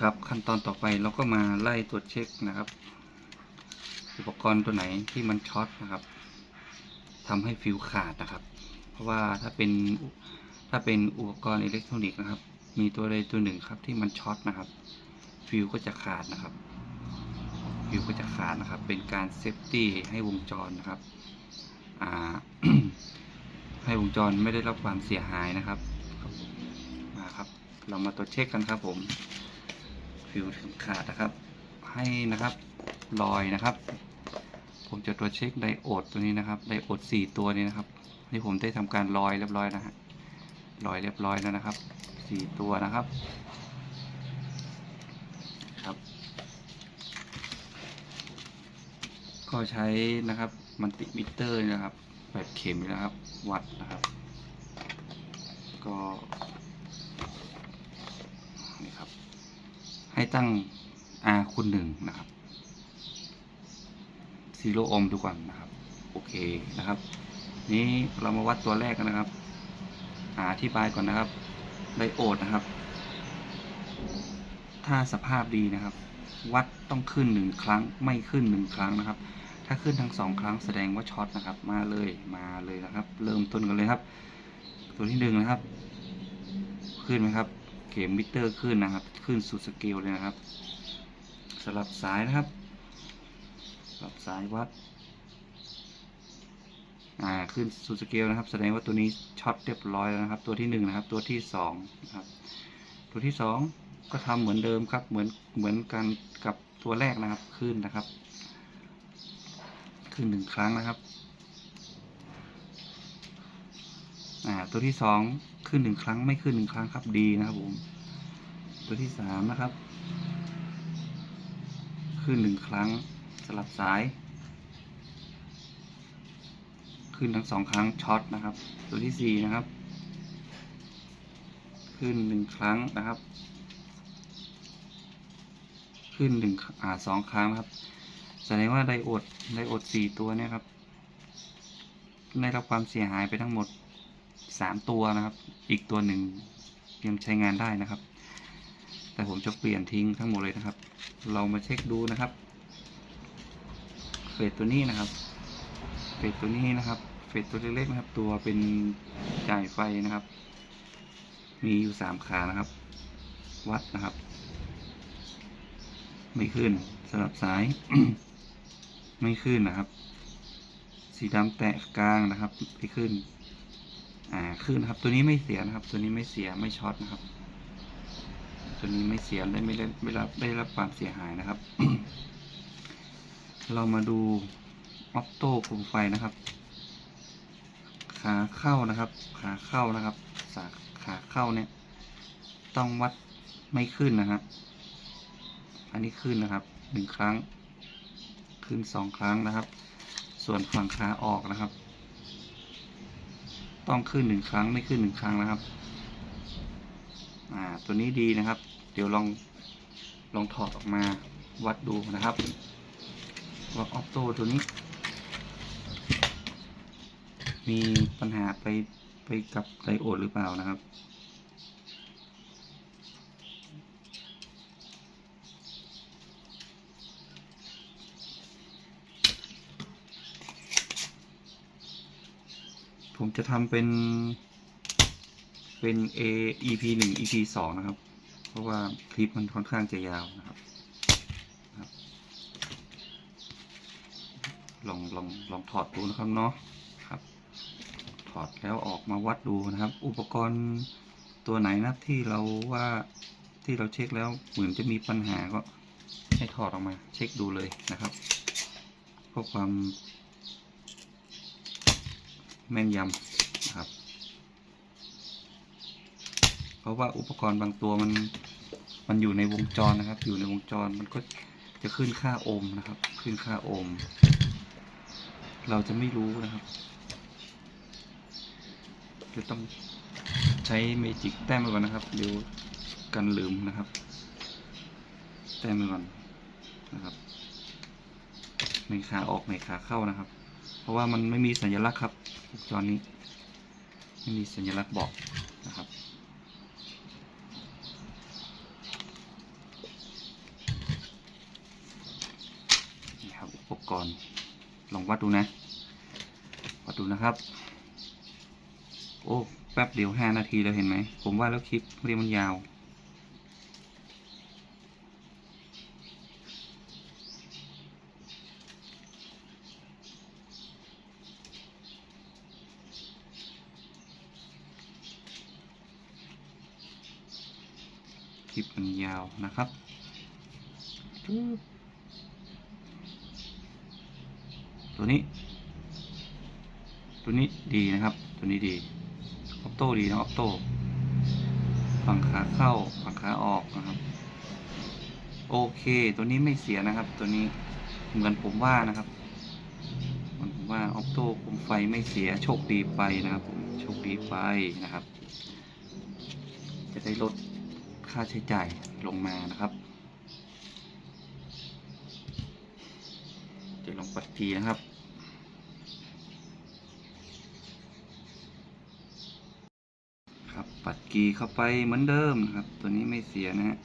ครับขั้นตอนต่อไปเราก็มาไล่ตรวจเช็คนะครับ อุปกรณ์ตัวไหนที่มันช็อตนะครับทำให้ฟิวขาดนะครับ เพราะว่าถ้าเป็นถ้าเป็นอุปกรณ์อิเล็กทรอนิกส์นะครับ มีตัวใดตัวหนึ่งครับที่มันช็อตนะครับ ฟิวก็จะขาดนะครับ ฟิวก็จะขาดนะครับ เป็นการเซฟตี้ให้วงจรนะครับอ่าให้วงจรไม่ได้รับความเสียหายนะครับมมาครับ เรามาตรวจเช็คกันครับผม ฟิวถึงขาดนะครับ ให้นะครับรอยนะครับ ผมจะตรวจเช็คไดโอดตัวนี้นะครับไดโอดสี่ตัวนี้นะครับนี่ผมได้ทำการลอยเรียบร้อยนะฮะลอยเรียบร้อยแล้วนะครับสี่ตัวนะครับครับ ก็ใช้นะครับมันติมิเตอร์นะครับแบบเข็มนะครับ วัดนะครับ ก็นี่ครับ ให้ตั้ง r คูณหนึ่งนะครับซีโรโอห์มดูก่อนนะครับโอเคนะครับ นี้เรามาวัดตัวแรกกันนะครับอาอธิบายก่อนนะครับไดโอดนะครับ ถ้าสภาพดีนะครับ วัดต้องขึ้นหนึ่งครั้งไม่ขึ้นหนึ่งครั้งนะครับ ถ้าขึ้นทั้งสองครั้งแสดงว่าช็อตนะครับ มาเลยมาเลยนะครับ เริ่มต้นกันเลยครับ ตัวที่หนึ่งนะครับ ขึ้นไหมครับ เข็มมิเตอร์ขึ้นนะครับ ขึ้นสุดสเกลเลยนะครับ สลับสายนะครับ สลับสายวัด อ่า ขึ้นสุดสเกลนะครับ แสดงว่าตัวนี้ช็อตเรียบร้อยแล้วนะครับ ตัวที่หนึ่งนะครับ ตัวที่สองนะครับ ตัวที่สองก็ทำเหมือนเดิมครับ เหมือน เหมือนกันกับตัวแรกนะครับ ขึ้นนะครับ ขึ้นหนึ่งครั้งนะครับ อ่าตัวที่สองขึ้นหนึ่งครั้งไม่ขึ้นหนึ่งครั้งครับดีนะครับผม ตัวที่สามนะครับ ขึ้นหนึ่งครั้งสลับสาย ขึ้นทั้งสองครั้งช็อตนะครับ ตัวที่สี่นะครับ ขึ้นหนึ่งครั้งนะครับ ขึ้นหนึ่งอ่าสองครั้งนะครับแสดงว่าไดโอดไดโอดสี่ตัวเนี่ยครับได้รับความเสียหายไปทั้งหมด สามตัวนะครับ อีกตัวหนึ่งยังใช้งานได้นะครับ แต่ผมจะเปลี่ยนทิ้งทั้งหมดเลยนะครับ เรามาเช็คดูนะครับเฟสตัวนี้นะครับเฟสตัวนี้นะครับเฟสตัวเล็กๆนะครับ ตัวเป็นจ่ายไฟนะครับ มีอยู่สามขานะครับ วัดนะครับ ไม่ขึ้นสลับสาย ไม่ขึ้นนะครับ สีดำแตะกลางนะครับ ไม่ขึ้น อ่าขึ้นนะครับ ตัวนี้ไม่เสียนะครับ ตัวนี้ไม่เสียไม่ช็อตนะครับ ตัวนี้ไม่เสียได้ไม่ได้ไม่รับได้รับความเสียหายนะครับ เรามาดูออปโต้โคมไฟนะครับ ขาเข้านะครับ ขาเข้านะครับสาขาเข้าเนี่ย ต้องวัดไม่ขึ้นนะครับอันนี้ขึ้นนะครับหนึ่งครั้ง ขึ้นสองครั้งนะครับ ส่วนฝั่งขาออกนะครับ ต้องขึ้นหนึ่งครั้งไม่ขึ้นหนึ่งครั้งนะครับ อ่า ตัวนี้ดีนะครับ เดี๋ยวลองลองถอดออกมาวัดดูนะครับว่าออโต้ตัวนี้ มีปัญหาไปไปกับไดโอดหรือเปล่านะครับ ผมจะทำเป็น เป็น A EP หนึ่ง EP สองนะครับ เพราะว่าคลิปมันค่อนข้างจะยาวนะครับครับ ลองลองลองถอดดูนะครับเนาะครับ ถอดแล้วออกมาวัดดูนะครับ อุปกรณ์ตัวไหนนะที่เราว่าที่เราเช็คแล้วเหมือนจะมีปัญหาก็ให้ถอดออกมาเช็คดูเลยนะครับเพื่อความ แม่นยำนะครับ เพราะว่าอุปกรณ์บางตัวมันมันอยู่ในวงจรนะครับ อยู่ในวงจรมันก็จะขึ้นค่าโอห์มนะครับ ขึ้นค่าโอห์มเราจะไม่รู้นะครับจะต้องใช้เมจิกแต้มไปก่อนนะครับเดี๋ยวกันลืมนะครับ แต้มไปก่อนนะครับในขาออกในขาเข้านะครับ เพราะว่ามันไม่มีสัญลักษณ์ครับจอนี้ ไม่มีสัญลักษณ์บอกนะครับนี่ครับอุปกรณ์ลองวัดดูนะ วัดดูนะครับ โอ้ แป๊บเดียว 5 นาทีแล้วเห็นไหม ผมว่าแล้วคลิปเรียมันยาว ลิปมันยาวนะครับตัวนี้ ตัวนี้ดีนะครับ ตัวนี้ดีออปโต้ดีนะออปโต้ฝั่งขาเข้าฝั่งขาออกนะครับ โอเค ตัวนี้ไม่เสียนะครับ ตัวนี้เหมือนผมว่านะครับเหมือนผมว่าออปโต้คุมไฟไม่เสียโชคดีไปนะครับผมโชคดีไปนะครับ จะได้ลด ค่าใช้จ่ายลงมานะครับจะลองปัดทีนะครับ ครับปัดกีเข้าไปเหมือนเดิมนะครับ ตัวนี้ไม่เสียนะฮะ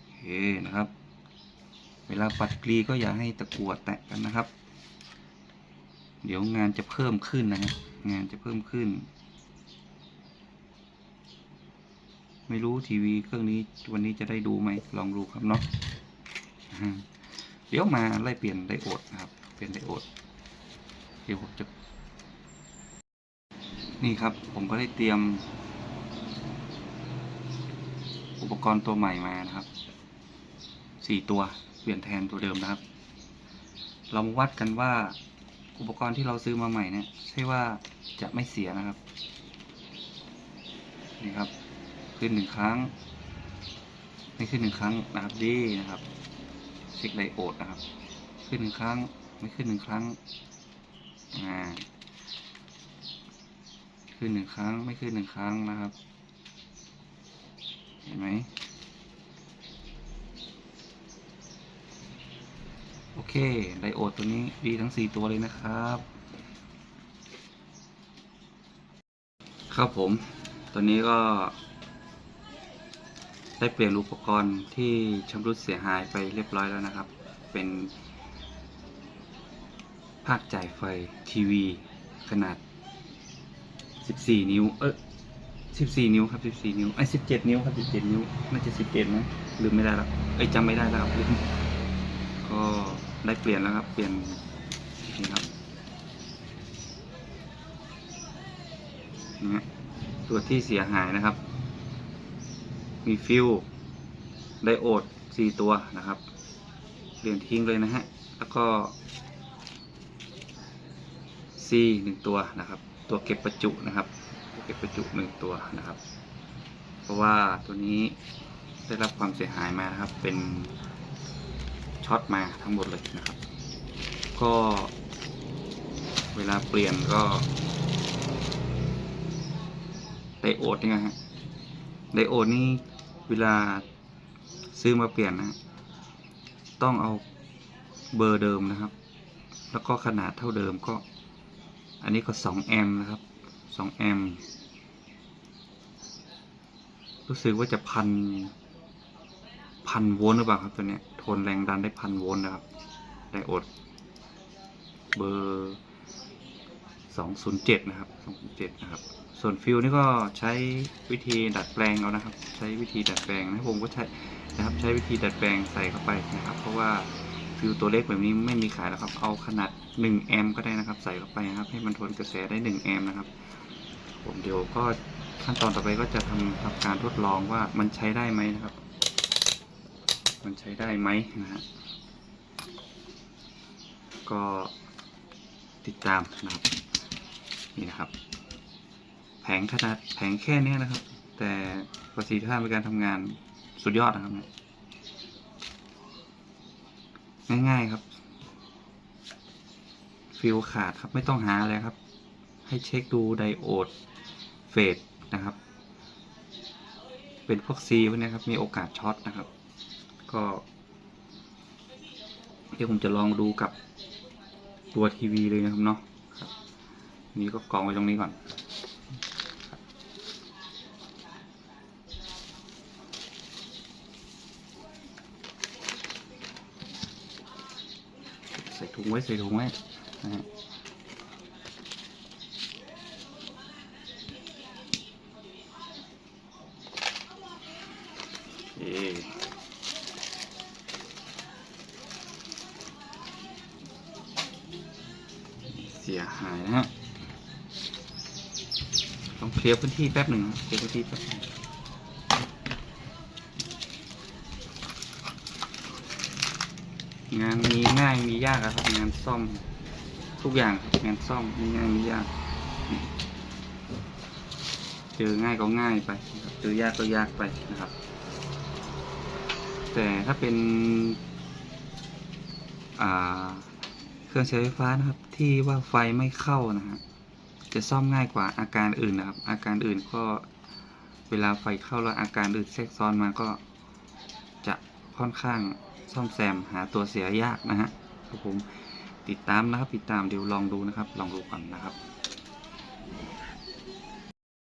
โอเคนะครับ เวลาปัดกรีก็อย่าให้ตะกั่วแตะกันนะครับ เดี๋ยวงานจะเพิ่มขึ้นนะฮะ งานจะเพิ่มขึ้น ไม่รู้ทีวีเครื่องนี้วันนี้จะได้ดูไหมลองดูครับเนาะเดี๋ยวมาไล่เปลี่ยนไดโอดนะครับ เปลี่ยนไดโอดเดี๋ยวผมจะ นี่ครับ ผมก็ได้เตรียม อุปกรณ์ตัวใหม่มานะครับสี่ตัวเปลี่ยนแทนตัวเดิมนะครับ เรามาวัดกันว่าอุปกรณ์ที่เราซื้อมาใหม่เนี่ยใช่ว่า จะไม่เสียนะครับ นี่ครับ ขึ้นหนึ่งครั้ง ไม่ขึ้นหนึ่งครั้งนะครับดีนะครับ เช็คไดโอดนะครับ ขึ้นหนึ่งครั้ง ไม่ขึ้นหนึ่งครั้ง อ่า ขึ้นหนึ่งครั้ง ไม่ขึ้นหนึ่งครั้งนะครับ เห็นไหมโอเค ไดโอดตัวนี้ดีทั้ง 4 ตัวเลยนะครับ ครับผมตัวนี้ก็ ได้เปลี่ยนอุปกรณ์ที่ชำรุดเสียหายไปเรียบร้อยแล้วนะครับ เป็นภาคจ่ายไฟทีวี ขนาด 14 นิ้ว เออ14 นิ้วครับ 14 นิ้วไอ้17 นิ้วครับ 17 นิ้วน่าจะ11นะลืมไม่ได้ล้วเอ้ยจำไม่ได้แล้วครับลืมก็ได้เปลี่ยนแล้วครับ เปลี่ยนนี่ครับ นะฮะตัวที่เสียหายนะครับ มีฟิวไดโอด 4 ตัวนะครับเปลี่ยนทิ้งเลยนะฮะ แล้วก็ C หนึ่งตัวนะครับ ตัวเก็บประจุนะครับตัวเก็บประจุหนึ่งตัวนะครับ เพราะว่าตัวนี้ได้รับความเสียหายมานะครับ เป็นช็อตมาทั้งหมดเลยนะครับ ก็เวลาเปลี่ยนก็ ไดโอดนี่นะฮะไดโอดนี่เวลาซื้อมาเปลี่ยนนะ ต้องเอาเบอร์เดิมนะครับ แล้วก็ขนาดเท่าเดิมก็ อันนี้ก็สองแอมนะครับสองแอมรู้สึกว่าจะพันพันโวลต์หรือเปล่าครับตัวเนี้ยทนแรงดันได้พันโวลต์นะครับไดโอดเบอร์สองศูนย์เจ็ดนะครับสองศูนย์เจ็ดนะครับ ส่วนฟิวนี่ก็ใช้วิธีดัดแปลงเอานะครับ ใช้วิธีดัดแปลงนะผมก็ใช้นะครับใช้วิธีดัดแปลงใส่เข้าไปนะครับ เพราะว่าฟิวตัวเล็กแบบนี้ไม่มีขายแล้วครับ เอาขนาด1แอมป์ก็ได้นะครับ ใส่เข้าไปนะครับ ให้มันทนกระแสได้1แอมป์นะครับ ผมเดี๋ยวก็ขั้นตอนต่อไปก็จะทำทำการทดลองว่ามันใช้ได้ไหมนะครับ มันใช้ได้ไหมนะฮะก็ติดตามนะครับ นี่นะครับ แผงขนาดแผงแค่เนี้ยนะครับ แต่ประสิทธิภาพในการทำงานสุดยอดนะครับเนี่ยง่ายๆครับ ฟิลขาดครับไม่ต้องหาอะไรครับ ให้เช็คดูไดโอดเฟสนะครับ เป็นพวกซีพวกนี้ครับ มีโอกาสช็อตนะครับ ก็ เดี๋ยวผมจะลองดูกับตัวทีวีเลยนะครับเนาะนี่ก็กองไว้ตรงนี้ก่อน ค ถุ งไว้ใส่ถุงไว้นะฮะเสียหายนะฮะ ต้องเคลียร์พื้นที่แป๊บหนึ่งเคลียร์พื้นที่แป๊บหนึง งานมีง่ายมียากอะครับ งานซ่อมทุกอย่างงานซ่อมมีง่ายมียาก เจอง่ายก็ง่ายไปเจอยากก็ยากไปนะครับ แต่ถ้าเป็นเครื่องใช้ไฟฟ้านะครับ ที่ว่าไฟไม่เข้านะฮะจะซ่อมง่ายกว่าอาการอื่นนะครับ อาการอื่นก็เวลาไฟเข้าแล้วอาการอื่นแทรกซ้อนมาก็จะค่อนข้าง ซ่อมแซมหาตัวเสียยากนะฮะครับผมติดตามนะครับติดตามเดี๋ยวลองดูนะครับ ลองดูก่อนนะครับ